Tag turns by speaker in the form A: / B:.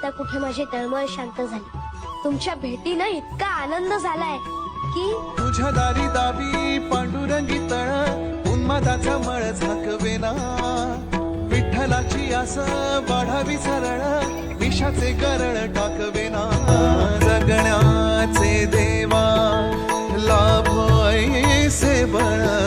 A: बघता कुठे माझी तळमळ शांत झाली? तुमच्या भेटीनं इतका आनंद झालाय की
B: तुझ्या दारी दाबी पांडुरंगी तळ उन्मादाचा मळ झाकवेना विठ्ठलाची आस वाढावी सरळ विषाचे गरळ टाकवेना जगण्याचे देवा लाभ ऐसे बळ.